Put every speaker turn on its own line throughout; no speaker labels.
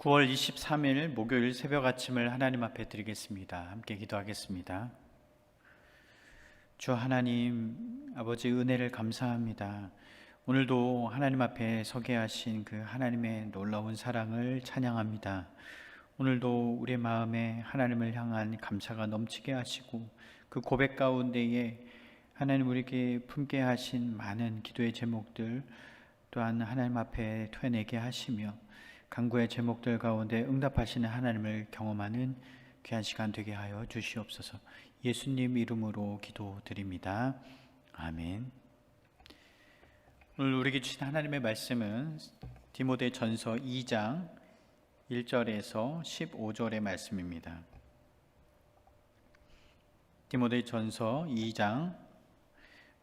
9월 23일 목요일 새벽 아침을 하나님 앞에 드리겠습니다. 함께 기도하겠습니다. 주 하나님 아버지 은혜를 감사합니다. 오늘도 하나님 앞에 서게 하신 그 하나님의 놀라운 사랑을 찬양합니다. 오늘도 우리의 마음에 하나님을 향한 감사가 넘치게 하시고 그 고백 가운데에 하나님 우리에게 품게 하신 많은 기도의 제목들 또한 하나님 앞에 토해내게 하시며 간구의 제목들 가운데 응답하시는 하나님을 경험하는 귀한 시간 되게 하여 주시옵소서. 예수님 이름으로 기도드립니다. 아멘. 오늘 우리에게 주신 하나님의 말씀은 디모데 전서 2장 1절에서 15절의 말씀입니다. 디모데 전서 2장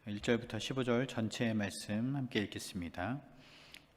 1절부터 15절 전체의 말씀 함께 읽겠습니다.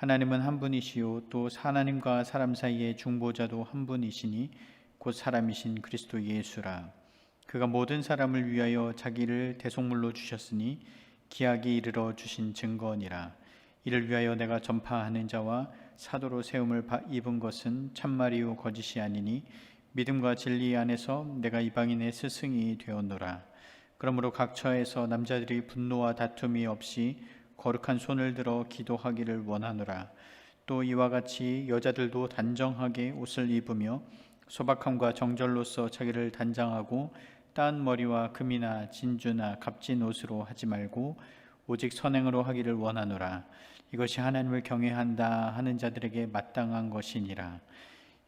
하나님은 한 분이시요 또 하나님과 사람 사이의 중보자도 한 분이시니 곧 사람이신 그리스도 예수라. 그가 모든 사람을 위하여 자기를 대속물로 주셨으니 기약이 이르러 주신 증거니라. 이를 위하여 내가 전파하는 자와 사도로 세움을 입은 것은 참말이요 거짓이 아니니 믿음과 진리 안에서 내가 이방인의 스승이 되었노라. 그러므로 각 처에서 남자들이 분노와 다툼이 없이 거룩한 손을 들어 기도하기를 원하노라. 또 이와 같이 여자들도 단정하게 옷을 입으며 소박함과 정절로서 자기를 단장하고 따은 머리와 금이나 진주나 값진 옷으로 하지 말고 오직 선행으로 하기를 원하노라. 이것이 하나님을 경외한다 하는 자들에게 마땅한 것이니라.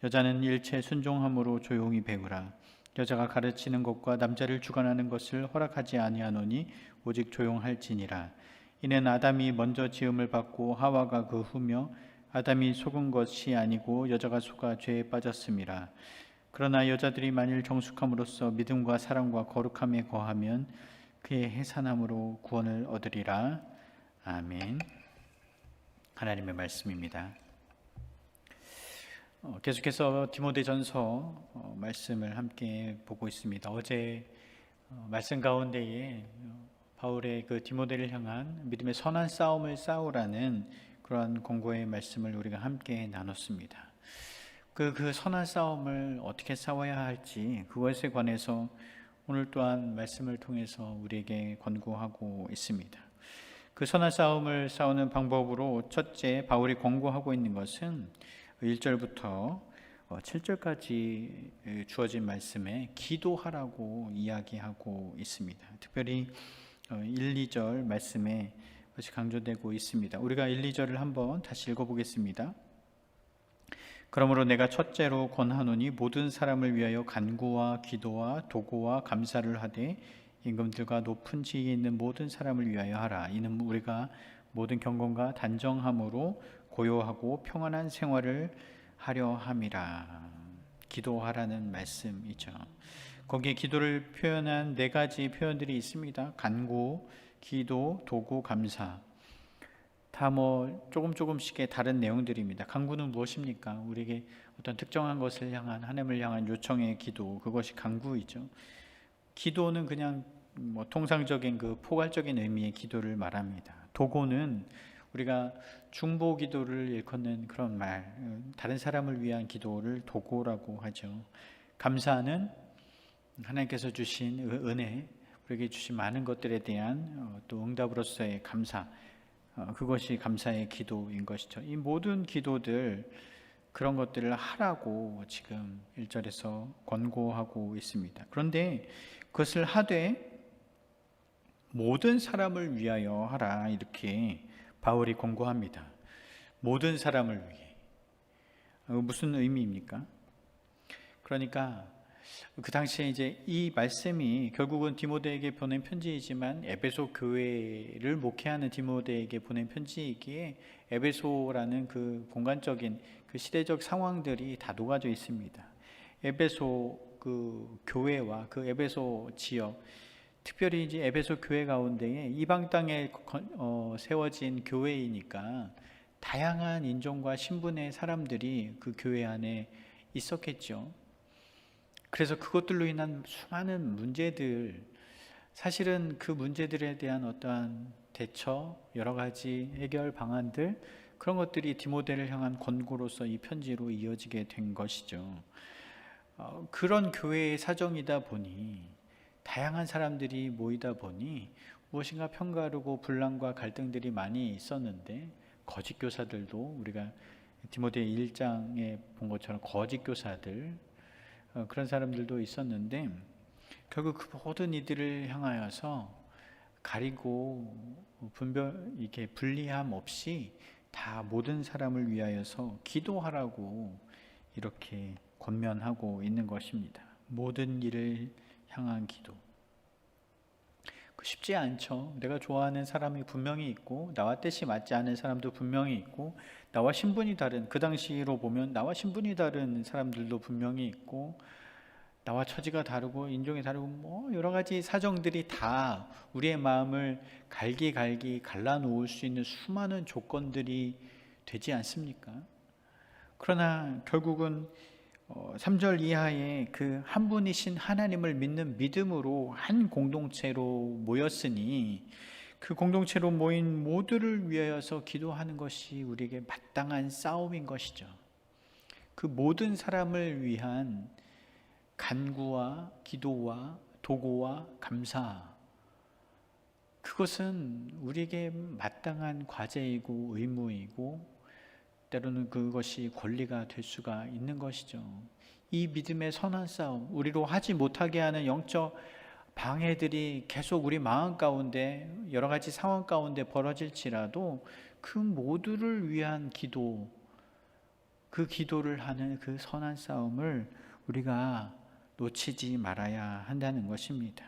여자는 일체 순종함으로 조용히 배우라. 여자가 가르치는 것과 남자를 주관하는 것을 허락하지 아니하노니 오직 조용할지니라. 이는 아담이 먼저 지음을 받고 하와가 그 후며 아담이 속은 것이 아니고 여자가 속아 죄에 빠졌음이라. 그러나 여자들이 만일 정숙함으로써 믿음과 사랑과 거룩함에 거하면 그의 해산함으로 구원을 얻으리라. 아멘. 하나님의 말씀입니다. 어, 계속해서 디모데전서 어, 말씀을 함께 보고 있습니다. 어제 어, 말씀 가운데에 바울의 그 디모데를 향한 믿음의 선한 싸움을 싸우라는 그러한 공고의 말씀을 우리가 함께 나눴습니다. 그, 그 선한 싸움을 어떻게 싸워야 할지 그것에 관해서 오늘 또한 말씀을 통해서 우리에게 권고하고 있습니다. 그 선한 싸움을 싸우는 방법으로 첫째 바울이 권고하고 있는 것은 1절부터 7절까지 주어진 말씀에 기도하라고 이야기하고 있습니다. 특별히 1, 2절 말씀에 것이 강조되고 있습니다. 우리가 1, 2절을 한번 다시 읽어보겠습니다. 그러므로 내가 첫째로 권하노니 모든 사람을 위하여 간구와 기도와 도고와 감사를 하되 임금들과 높은 지위에 있는 모든 사람을 위하여 하라. 이는 우리가 모든 경건과 단정함으로 고요하고 평안한 생활을 하려 함이라. 기도하라는 말씀이죠. 거기에 기도를 표현한 네 가지 표현들이 있습니다. 간구, 기도, 도구, 감사. 다 뭐 조금 조금씩의 다른 내용들입니다. 간구는 무엇입니까? 우리에게 어떤 특정한 것을 향한 하나님을 향한 요청의 기도, 그것이 간구이죠. 기도는 그냥 뭐 통상적인 그 포괄적인 의미의 기도를 말합니다. 도고는 우리가 중보 기도를 일컫는 그런 말, 다른 사람을 위한 기도를 도고라고 하죠. 감사는 하나님께서 주신 은혜, 우리에게 주신 많은 것들에 대한 어, 또 응답으로서의 감사, 어, 그것이 감사의 기도인 것이죠. 이 모든 기도들 그런 것들을 하라고 지금 1절에서 권고하고 있습니다. 그런데 그것을 하되 모든 사람을 위하여 하라 이렇게 바울이 권고합니다. 모든 사람을 위해. 어, 무슨 의미입니까? 그러니까 그 당시에 이제 이 말씀이 결국은 디모데에게 보낸 편지이지만 에베소 교회를 목회하는 디모데에게 보낸 편지이기에 에베소라는 그 공간적인 그 시대적 상황들이 다 녹아져 있습니다. 에베소 그 교회와 그 에베소 지역 특별히 이제 에베소 교회 가운데에 이방 땅에 건- 어, 세워진 교회이니까 다양한 인종과 신분의 사람들이 그 교회 안에 있었겠죠. 그래서 그것들로 인한 수많은 문제들 사실은 그 문제들에 대한 어떠한 대처 여러 가지 해결 방안들 그런 것들이 디모데를 향한 권고로서 이 편지로 이어지게 된 것이죠. 어, 그런 교회의 사정이다 보니 다양한 사람들이 모이다 보니 무엇인가 편가르고 분란과 갈등들이 많이 있었는데 거짓 교사들도 우리가 디모데 1장에 본 것처럼 거짓 교사들 어, 그런 사람들도 있었는데 결국 그 모든 이들을 향하여서 가리고 분별 이렇게 분리함 없이 다 모든 사람을 위하여서 기도하라고 이렇게 권면하고 있는 것입니다. 모든 일을 향한 기도. 그 쉽지 않죠. 내가 좋아하는 사람이 분명히 있고 나와 뜻이 맞지 않은 사람도 분명히 있고 나와 신분이 다른 그 당시로 보면 나와 신분이 다른 사람들도 분명히 있고 나와 처지가 다르고 인종이 다르고 뭐 여러 가지 사정들이 다 우리의 마음을 갈기갈기 갈라놓을 수 있는 수많은 조건들이 되지 않습니까? 그러나 결국은 어, 3절 이하에 그 한 분이신 하나님을 믿는 믿음으로 한 공동체로 모였으니 그 공동체로 모인 모두를 위하여서 기도하는 것이 우리에게 마땅한 싸움인 것이죠. 그 모든 사람을 위한 간구와 기도와 도고와 감사 그것은 우리에게 마땅한 과제이고 의무이고 때로는 그것이 권리가 될 수가 있는 것이죠. 이 믿음의 선한 싸움, 우리로 하지 못하게 하는 영적 방해들이 계속 우리 마음 가운데 여러 가지 상황 가운데 벌어질지라도 그 모두를 위한 기도, 그 기도를 하는 그 선한 싸움을 우리가 놓치지 말아야 한다는 것입니다.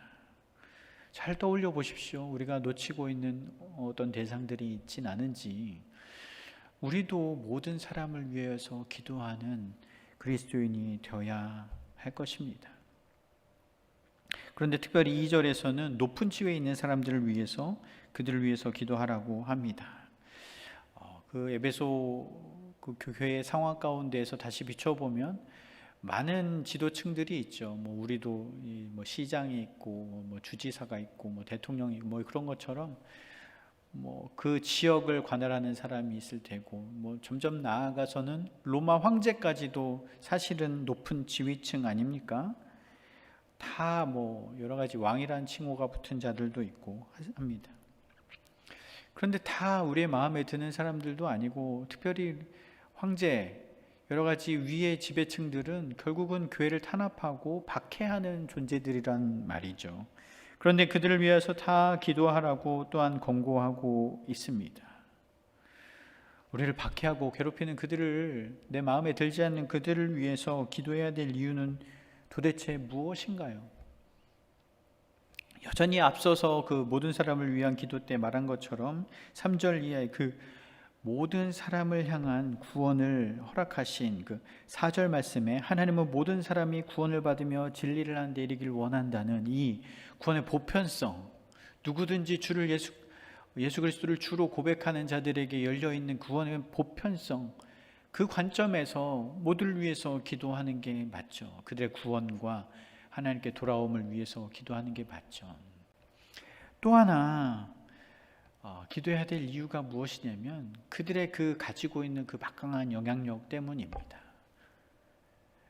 잘 떠올려 보십시오. 우리가 놓치고 있는 어떤 대상들이 있진 않은지 우리도 모든 사람을 위해서 기도하는 그리스도인이 되어야 할 것입니다. 그런데 특별히 2절에서는 높은 지위에 있는 사람들을 위해서 그들을 위해서 기도하라고 합니다. 어, 그 에베소 그 교회의 상황 가운데에서 다시 비춰보면 많은 지도층들이 있죠. 뭐 우리도 이뭐 시장이 있고 뭐 주지사가 있고 뭐 대통령이 뭐 그런 것처럼 뭐 그 지역을 관할하는 사람이 있을 테고 뭐 점점 나아가서는 로마 황제까지도 사실은 높은 지위층 아닙니까? 다 뭐 여러 가지 왕이란 칭호가 붙은 자들도 있고 합니다. 그런데 다 우리의 마음에 드는 사람들도 아니고 특별히 황제 여러 가지 위의 지배층들은 결국은 교회를 탄압하고 박해하는 존재들이란 말이죠. 그런데 그들을 위해서 다 기도하라고 또한 권고하고 있습니다. 우리를 박해하고 괴롭히는 그들을 내 마음에 들지 않는 그들을 위해서 기도해야 될 이유는 도대체 무엇인가요? 여전히 앞서서 그 모든 사람을 위한 기도 때 말한 것처럼 3절 이하의 그 모든 사람을 향한 구원을 허락하신 그 4절 말씀에 하나님은 모든 사람이 구원을 받으며 진리를 하는 데 이르기를 원한다는 이 구원의 보편성 누구든지 주를 예수 예수 그리스도를 주로 고백하는 자들에게 열려 있는 구원의 보편성 그 관점에서 모두를 위해서 기도하는 게 맞죠. 그들의 구원과 하나님께 돌아옴을 위해서 기도하는 게 맞죠. 또 하나 어, 기도해야 될 이유가 무엇이냐면 그들의 그 가지고 있는 그 막강한 영향력 때문입니다.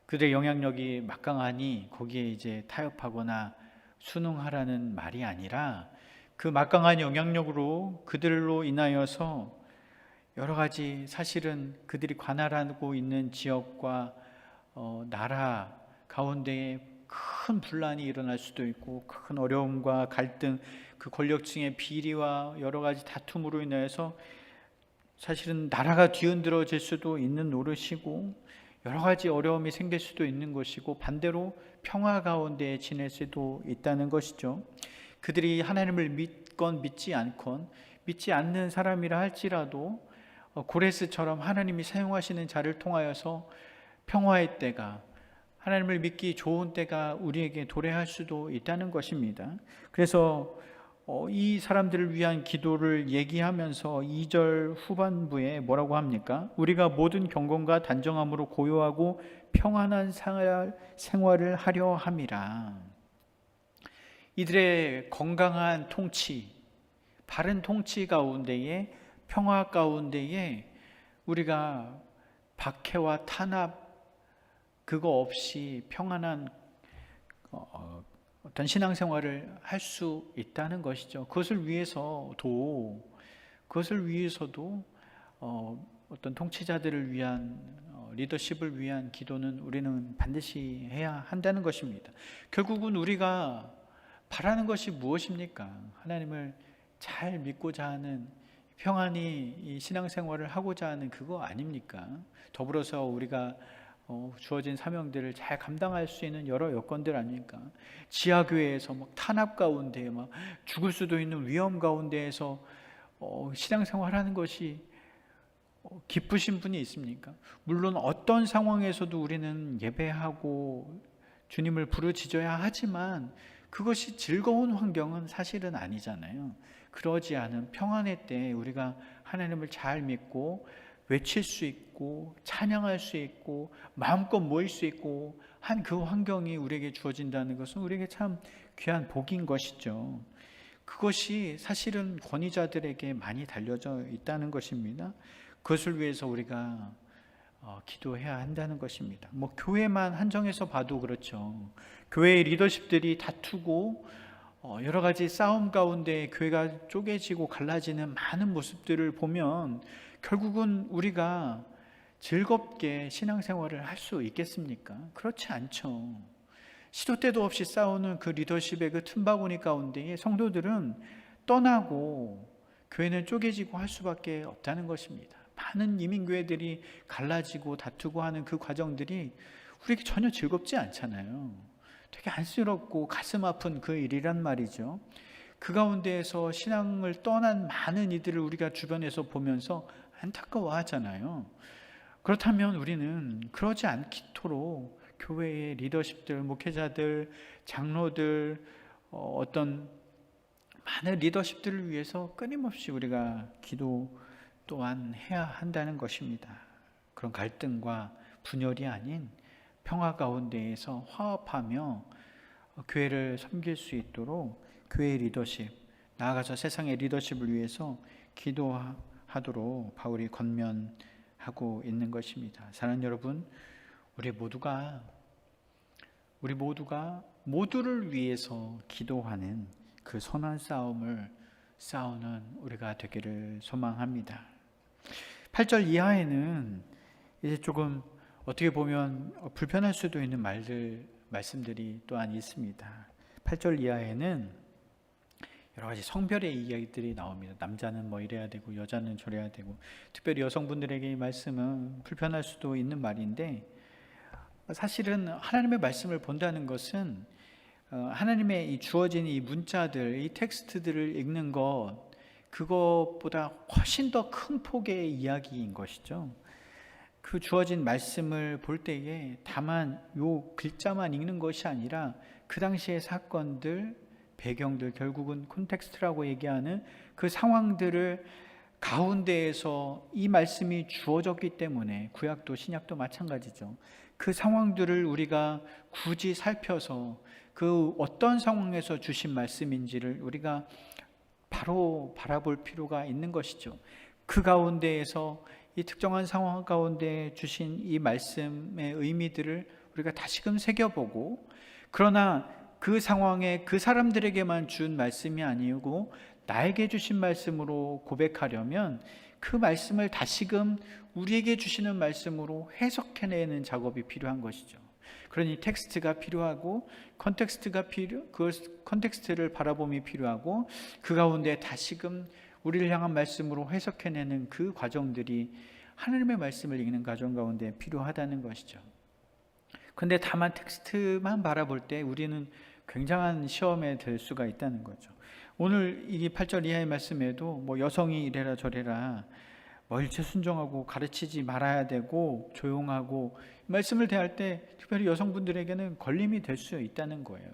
그들의 영향력이 막강하니 거기에 이제 타협하거나 순응하라는 말이 아니라 그 막강한 영향력으로 그들로 인하여서 여러 가지 사실은 그들이 관할하고 있는 지역과 어, 나라 가운데에 큰 분란이 일어날 수도 있고 큰 어려움과 갈등 그 권력층의 비리와 여러 가지 다툼으로 인해서 사실은 나라가 뒤흔들어질 수도 있는 노릇이고 여러 가지 어려움이 생길 수도 있는 것이고 반대로 평화 가운데 지낼 수도 있다는 것이죠. 그들이 하나님을 믿건 믿지 않건 믿지 않는 사람이라 할지라도 어, 고레스처럼 하나님이 사용하시는 자를 통하여서 평화의 때가 하나님을 믿기 좋은 때가 우리에게 도래할 수도 있다는 것입니다. 그래서 어, 이 사람들을 위한 기도를 얘기하면서 2절 후반부에 뭐라고 합니까? 우리가 모든 경건과 단정함으로 고요하고 평안한 생활, 생활을 하려 함이라. 이들의 건강한 통치, 바른 통치 가운데에 평화 가운데에 우리가 박해와 탄압 그거 없이 평안한 어, 어떤 신앙생활을 할 수 있다는 것이죠. 그것을 위해서도 그것을 위해서도 어, 어떤 통치자들을 위한 어, 리더십을 위한 기도는 우리는 반드시 해야 한다는 것입니다. 결국은 우리가 바라는 것이 무엇입니까? 하나님을 잘 믿고자 하는 평안히 이 신앙생활을 하고자 하는 그거 아닙니까? 더불어서 우리가 어, 주어진 사명들을 잘 감당할 수 있는 여러 여건들 아닙니까? 지하교회에서 막 탄압 가운데 막 죽을 수도 있는 위험 가운데에서 어, 신앙생활하는 것이 어, 기쁘신 분이 있습니까? 물론 어떤 상황에서도 우리는 예배하고 주님을 부르짖어야 하지만 그것이 즐거운 환경은 사실은 아니잖아요. 그러지 않은 평안의 때 우리가 하나님을 잘 믿고 외칠 수 있고 찬양할 수 있고 마음껏 모일 수 있고 한 그 환경이 우리에게 주어진다는 것은 우리에게 참 귀한 복인 것이죠. 그것이 사실은 권위자들에게 많이 달려져 있다는 것입니다. 그것을 위해서 우리가 어, 기도해야 한다는 것입니다. 뭐 교회만 한정해서 봐도 그렇죠. 교회의 리더십들이 다투고 어, 여러 가지 싸움 가운데 교회가 쪼개지고 갈라지는 많은 모습들을 보면 결국은 우리가 즐겁게 신앙생활을 할 수 있겠습니까? 그렇지 않죠. 시도 때도 없이 싸우는 그 리더십의 그 틈바구니 가운데에 성도들은 떠나고 교회는 쪼개지고 할 수밖에 없다는 것입니다. 많은 이민교회들이 갈라지고 다투고 하는 그 과정들이 우리에게 전혀 즐겁지 않잖아요. 되게 안쓰럽고 가슴 아픈 그 일이란 말이죠. 그 가운데에서 신앙을 떠난 많은 이들을 우리가 주변에서 보면서 안타까워하잖아요. 그렇다면 우리는 그러지 않도록 교회의 리더십들, 목회자들, 장로들, 어, 어떤 많은 리더십들을 위해서 끊임없이 우리가 기도 또한 해야 한다는 것입니다. 그런 갈등과 분열이 아닌 평화 가운데에서 화합하며 교회를 섬길 수 있도록 교회의 리더십, 나아가서 세상의 리더십을 위해서 기도하도록 바울이 권면하고 있는 것입니다. 사랑하는 여러분, 우리 모두가 우리 모두가 모두를 위해서 기도하는 그 선한 싸움을 싸우는 우리가 되기를 소망합니다. 8절 이하에는 이제 조금 어떻게 보면 불편할 수도 있는 말들 말씀들이 또한 있습니다. 8절 이하에는 여러 가지 성별의 이야기들이 나옵니다. 남자는 뭐 이래야 되고 여자는 저래야 되고 특별히 여성분들에게 이 말씀은 불편할 수도 있는 말인데 사실은 하나님의 말씀을 본다는 것은 어, 하나님의 이 주어진 이 문자들, 이 텍스트들을 읽는 것 그것보다 훨씬 더 큰 폭의 이야기인 것이죠. 그 주어진 말씀을 볼 때에 다만 요 글자만 읽는 것이 아니라 그 당시의 사건들, 배경들 결국은 콘텍스트라고 얘기하는 그 상황들을 가운데에서 이 말씀이 주어졌기 때문에 구약도 신약도 마찬가지죠. 그 상황들을 우리가 굳이 살펴서 그 어떤 상황에서 주신 말씀인지를 우리가 바로 바라볼 필요가 있는 것이죠. 그 가운데에서 이 특정한 상황 가운데 주신 이 말씀의 의미들을 우리가 다시금 새겨보고 그러나 그 상황에 그 사람들에게만 준 말씀이 아니고 나에게 주신 말씀으로 고백하려면 그 말씀을 다시금 우리에게 주시는 말씀으로 해석해내는 작업이 필요한 것이죠. 그러니 텍스트가 필요하고 컨텍스트가 필요 그 컨텍스트를 바라봄이 필요하고 그 가운데 다시금 우리를 향한 말씀으로 해석해내는 그 과정들이 하나님의 말씀을 읽는 과정 가운데 필요하다는 것이죠. 근데 다만 텍스트만 바라볼 때 우리는 굉장한 시험에 들 수가 있다는 거죠. 오늘 이 8절 이하의 말씀에도 뭐 여성이 이래라 저래라 뭐 일체 순종하고 가르치지 말아야 되고 조용하고 말씀을 대할 때 특별히 여성분들에게는 걸림이 될 수 있다는 거예요.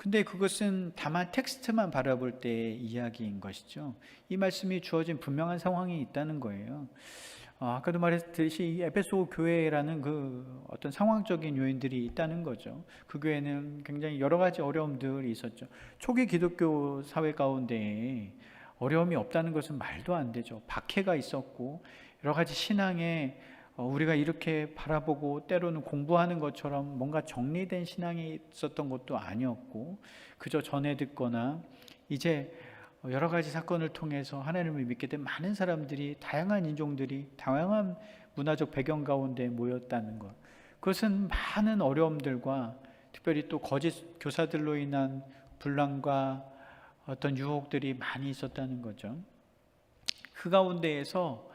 근데 그것은 다만 텍스트만 바라볼 때의 이야기인 것이죠. 이 말씀이 주어진 분명한 상황이 있다는 거예요. 어, 아까도 말했듯이 이 에베소 교회라는 그 어떤 상황적인 요인들이 있다는 거죠. 그 교회는 굉장히 여러 가지 어려움들이 있었죠. 초기 기독교 사회 가운데 어려움이 없다는 것은 말도 안 되죠. 박해가 있었고 여러 가지 신앙에 어, 우리가 이렇게 바라보고 때로는 공부하는 것처럼 뭔가 정리된 신앙이 있었던 것도 아니었고 그저 전해 듣거나 이제 여러 가지 사건을 통해서 하나님을 믿게 된 많은 사람들이 다양한 인종들이 다양한 문화적 배경 가운데 모였다는 것. 그것은 많은 어려움들과 특별히 또 거짓 교사들로 인한 분란과 어떤 유혹들이 많이 있었다는 거죠. 그 가운데에서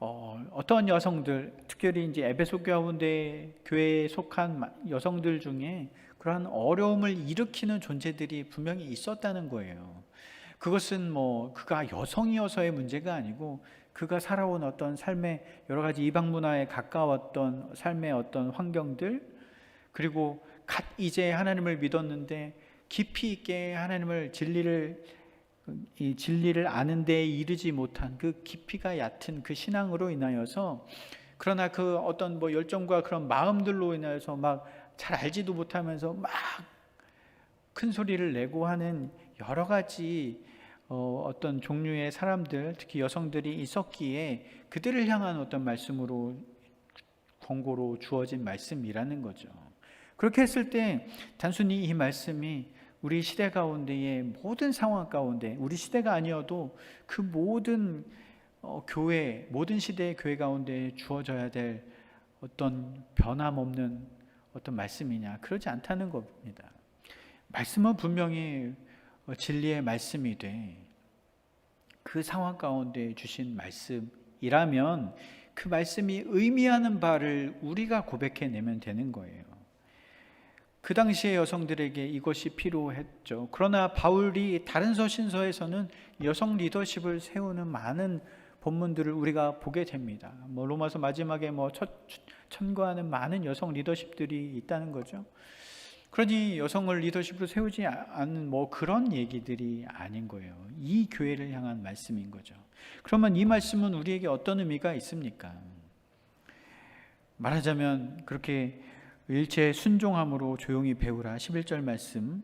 어, 어떤 여성들, 특별히 이제 에베소 가운데 교회에 속한 여성들 중에 그러한 어려움을 일으키는 존재들이 분명히 있었다는 거예요. 그것은 뭐 그가 여성이어서의 문제가 아니고 그가 살아온 어떤 삶의 여러 가지 이방 문화에 가까웠던 삶의 어떤 환경들 그리고 갓 이제 하나님을 믿었는데 깊이 있게 하나님을 진리를 이 진리를 아는 데에 이르지 못한 그 깊이가 얕은 그 신앙으로 인하여서 그러나 그 어떤 뭐 열정과 그런 마음들로 인하여서 막 잘 알지도 못하면서 막 큰 소리를 내고 하는 여러 가지 어, 어떤 종류의 사람들, 특히 여성들이 있었기에 그들을 향한 어떤 말씀으로 권고로 주어진 말씀이라는 거죠. 그렇게 했을 때 단순히 이 말씀이 우리 시대 가운데의 모든 상황 가운데 우리 시대가 아니어도 그 모든 어, 교회 모든 시대의 교회 가운데 주어져야 될 어떤 변함없는 어떤 말씀이냐 그러지 않다는 겁니다. 말씀은 분명히 어, 진리의 말씀이 돼. 그 상황 가운데 주신 말씀이라면 그 말씀이 의미하는 바를 우리가 고백해 내면 되는 거예요. 그 당시의 여성들에게 이것이 필요했죠. 그러나 바울이 다른 서신서에서는 여성 리더십을 세우는 많은 본문들을 우리가 보게 됩니다. 뭐 로마서 마지막에 뭐 첫, 첨가하는 많은 여성 리더십들이 있다는 거죠. 그러니 여성을 리더십으로 세우지 않는 뭐 그런 얘기들이 아닌 거예요. 이 교회를 향한 말씀인 거죠. 그러면 이 말씀은 우리에게 어떤 의미가 있습니까? 말하자면 그렇게 일체 순종함으로 조용히 배우라. 11절 말씀.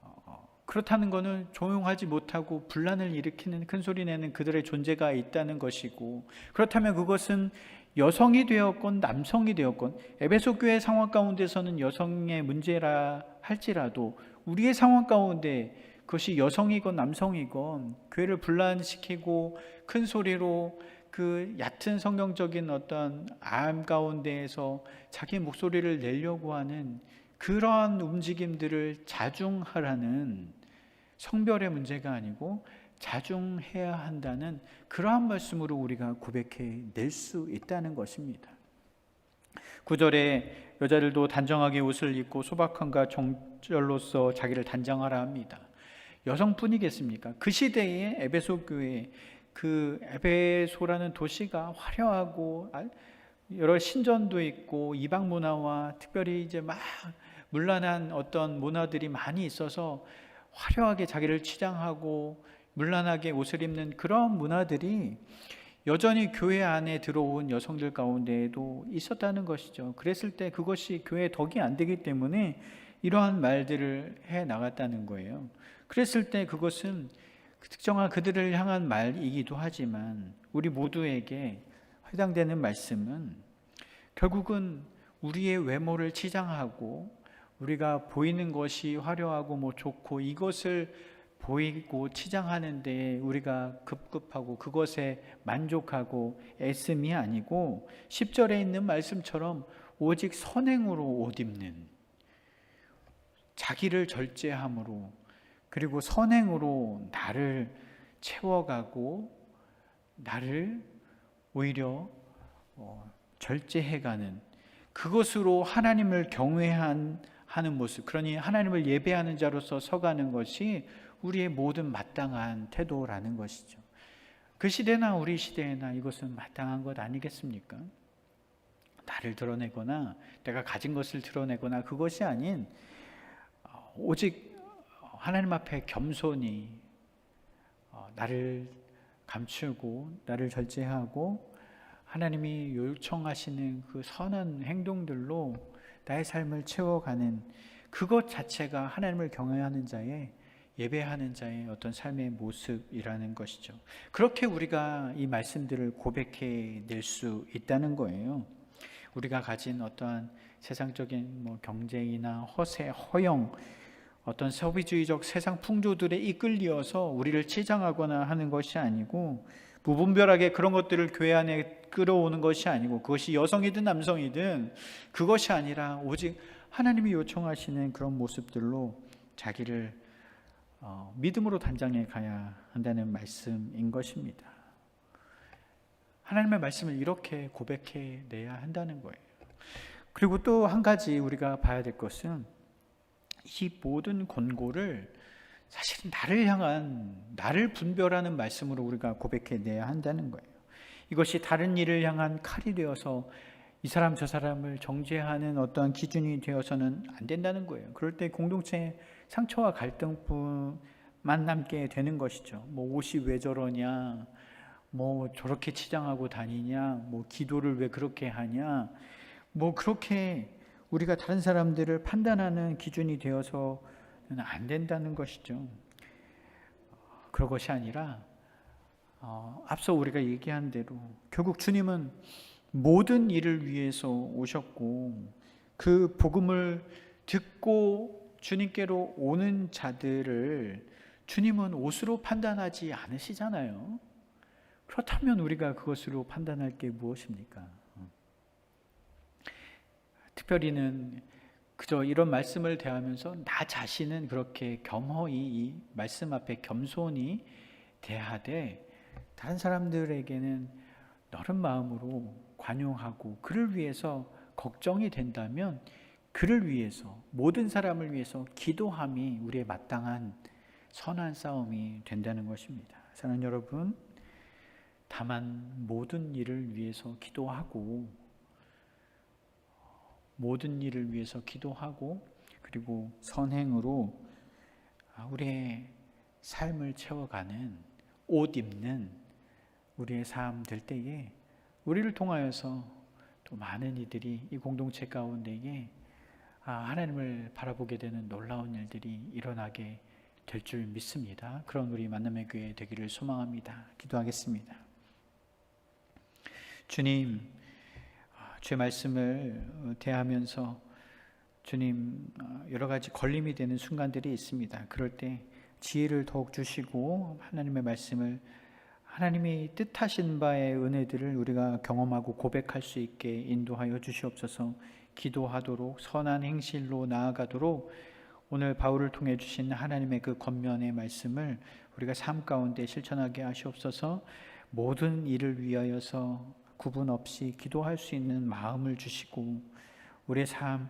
어, 그렇다는 것은 조용하지 못하고 분란을 일으키는 큰 소리 내는 그들의 존재가 있다는 것이고 그렇다면 그것은 여성이 되었건 남성이 되었건 에베소 교회 상황 가운데서는 여성의 문제라 할지라도 우리의 상황 가운데 그것이 여성이건 남성이건 교회를 분란시키고 큰 소리로 그 얕은 성경적인 어떤 암 가운데에서 자기 목소리를 내려고 하는 그러한 움직임들을 자중하라는 성별의 문제가 아니고 자중해야 한다는 그러한 말씀으로 우리가 고백해 낼 수 있다는 것입니다. 구절에 여자들도 단정하게 옷을 입고 소박함과 정절로서 자기를 단정하라 합니다. 여성뿐이겠습니까? 그 시대의 에베소 교회 그 에베소라는 도시가 화려하고 여러 신전도 있고 이방 문화와 특별히 이제 막 문란한 어떤 문화들이 많이 있어서 화려하게 자기를 치장하고 문란하게 옷을 입는 그런 문화들이 여전히 교회 안에 들어온 여성들 가운데에도 있었다는 것이죠. 그랬을 때 그것이 교회의 덕이 안 되기 때문에 이러한 말들을 해 나갔다는 거예요. 그랬을 때 그것은 특정한 그들을 향한 말이기도 하지만 우리 모두에게 해당되는 말씀은 결국은 우리의 외모를 치장하고 우리가 보이는 것이 화려하고 뭐 좋고 이것을 보이고 치장하는 데 우리가 급급하고 그것에 만족하고 애씀이 아니고 10절에 있는 말씀처럼 오직 선행으로 옷 입는 자기를 절제함으로 그리고 선행으로 나를 채워가고 나를 오히려 어, 절제해가는 그것으로 하나님을 경외한 하는 모습, 그러니 하나님을 예배하는 자로서 서가는 것이 우리의 모든 마땅한 태도라는 것이죠. 그 시대나 우리 시대나 이것은 마땅한 것 아니겠습니까? 나를 드러내거나 내가 가진 것을 드러내거나 그것이 아닌 어, 오직 하나님 앞에 겸손히 어, 나를 감추고 나를 절제하고 하나님이 요청하시는 그 선한 행동들로 나의 삶을 채워가는 그것 자체가 하나님을 경외하는 자의 예배하는 자의 어떤 삶의 모습이라는 것이죠. 그렇게 우리가 이 말씀들을 고백해 낼 수 있다는 거예요. 우리가 가진 어떠한 세상적인 뭐 경쟁이나 허세, 허영, 어떤 소비주의적 세상 풍조들에 이끌려서 우리를 치장하거나 하는 것이 아니고 무분별하게 그런 것들을 교회 안에 끌어오는 것이 아니고 그것이 여성이든 남성이든 그것이 아니라 오직 하나님이 요청하시는 그런 모습들로 자기를 어, 믿음으로 단장해 가야 한다는 말씀인 것입니다. 하나님의 말씀을 이렇게 고백해 내야 한다는 거예요. 그리고 또 한 가지 우리가 봐야 될 것은 이 모든 권고를 사실 나를 향한 나를 분별하는 말씀으로 우리가 고백해 내야 한다는 거예요. 이것이 다른 일을 향한 칼이 되어서 이 사람 저 사람을 정죄하는 어떠한 기준이 되어서는 안 된다는 거예요. 그럴 때 공동체에 상처와 갈등뿐만 남게 되는 것이죠. 뭐 옷이 왜 저러냐, 뭐 저렇게 치장하고 다니냐, 뭐 기도를 왜 그렇게 하냐, 뭐 그렇게 우리가 다른 사람들을 판단하는 기준이 되어서는 안 된다는 것이죠. 그런 것이 아니라 어, 앞서 우리가 얘기한 대로 결국 주님은 모든 일을 위해서 오셨고 그 복음을 듣고 주님께로 오는 자들을 주님은 옷으로 판단하지 않으시잖아요. 그렇다면 우리가 그것으로 판단할 게 무엇입니까? 특별히는 그저 이런 말씀을 대하면서 나 자신은 그렇게 겸허히 이 말씀 앞에 겸손히 대하되 다른 사람들에게는 너른 마음으로 관용하고 그를 위해서 걱정이 된다면 그를 위해서 모든 사람을 위해서 기도함이 우리의 마땅한 선한 싸움이 된다는 것입니다. 사랑하는 여러분, 다만 모든 일을 위해서 기도하고 모든 일을 위해서 기도하고 그리고 선행으로 우리의 삶을 채워가는 옷 입는 우리의 삶 될 때에 우리를 통하여서 또 많은 이들이 이 공동체 가운데에 아, 하나님을 바라보게 되는 놀라운 일들이 일어나게 될 줄 믿습니다. 그런 우리 만남의 교회 되기를 소망합니다. 기도하겠습니다. 주님, 주의 말씀을 어, 대하면서 주님 어, 여러 가지 걸림이 되는 순간들이 있습니다. 그럴 때 지혜를 더욱 주시고 하나님의 말씀을 하나님이 뜻하신 바의 은혜들을 우리가 경험하고 고백할 수 있게 인도하여 주시옵소서. 기도하도록 선한 행실로 나아가도록 오늘 바울을 통해 주신 하나님의 그 겉면의 말씀을 우리가 삶 가운데 실천하게 하시옵소서. 모든 일을 위하여서 구분 없이 기도할 수 있는 마음을 주시고 우리의 삶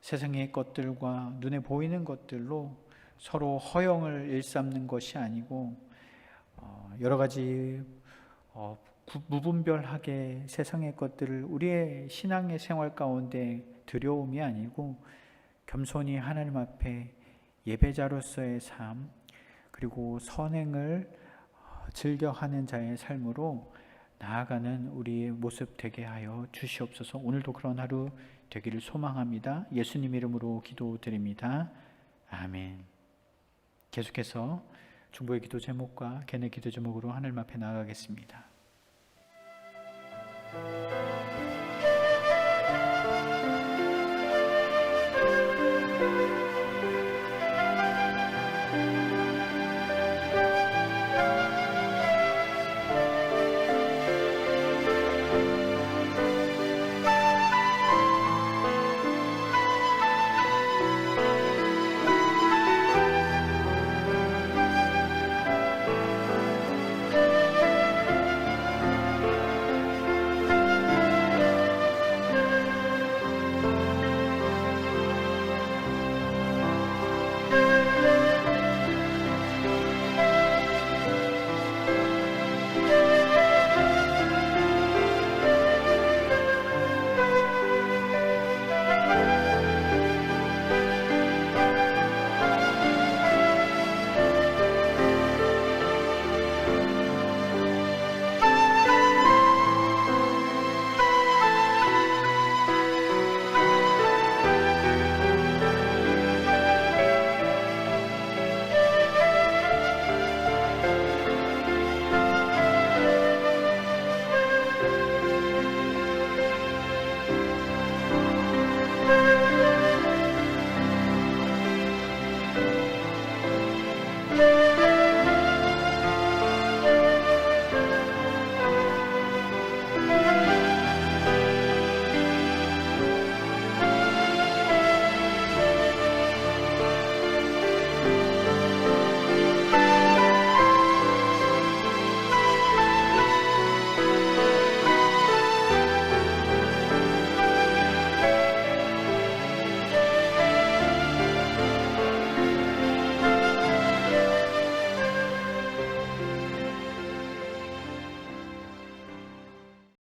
세상의 것들과 눈에 보이는 것들로 서로 허영을 일삼는 것이 아니고 어, 여러 가지 어, 무분별하게 세상의 것들을 우리의 신앙의 생활 가운데 들여옴이 아니고 겸손히 하나님 앞에 예배자로서의 삶 그리고 선행을 어, 즐겨하는 자의 삶으로 나아가는 우리의 모습 되게 하여 주시옵소서. 오늘도 그런 하루 되기를 소망합니다. 예수님 이름으로 기도드립니다. 아멘. 계속해서 중보의 기도 제목과 개의 기도 제목으로 하늘님 앞에 나아가겠습니다.